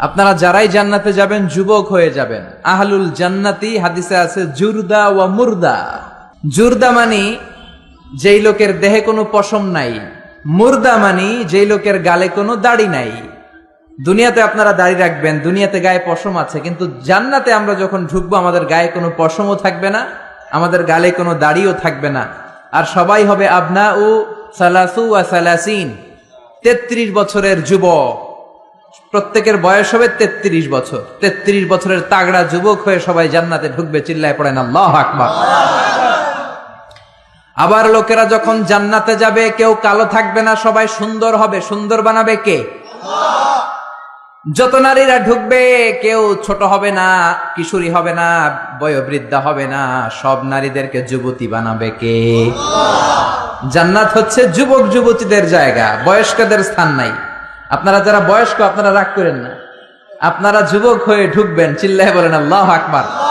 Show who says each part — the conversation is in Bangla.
Speaker 1: আপনারা যারাই জান্নাতে যাবেন, যুবক হয়ে যাবেন। আহলুল জান্নাতি, হাদিসে আছে জুরদা ওয়া মুর্দা। জুরদা মানি যেই লোকের দেহে কোনো পশম নাই। মুর্দা মানি যেই লোকের গালে কোনো দাড়ি নাই। দুনিয়াতে আপনারা দাড়ি রাখবেন, দুনিয়াতে গায়ে পশম আছে, কিন্তু জান্নাতে আমরা যখন ঢুকবো, আমাদের গায়ে কোনো পশমও থাকবে না, আমাদের গালে কোনো দাড়িও থাকবে না। আর সবাই হবে আবনা ও সালাসু ওয়া সালাসিন। তেত্রিশ বছরের যুবক। প্রত্যেকের বয়স হবে তেত্রিশ বছর। তেত্রিশ বছরের তাগড়া যুবক হয়ে সবাই জান্নাতে ঢুকবে, চিল্লায় পড়েন, আল্লাহ আকবার। আবার লোকেরা যখন জান্নাতে যাবে, কেউ কালো থাকবে না, সবাই সুন্দর হবে। সুন্দর বানাবে কে? যত নারীরা ঢুকবে, কেউ ছোট হবে না, কিশোরী হবে না, বয়োবৃদ্ধা হবে না, সব নারীদেরকে যুবতী বানাবে কে? জান্নাত হচ্ছে যুবক যুবতীদের জায়গা, বয়স্কদের স্থান নাই। আপনারা যারা বয়স্ক, আপনারা রাগ করেন না। আপনারা যুবক হয়ে ঢুকবেন, চিল্লায় বলেন, আল্লাহ আকবার।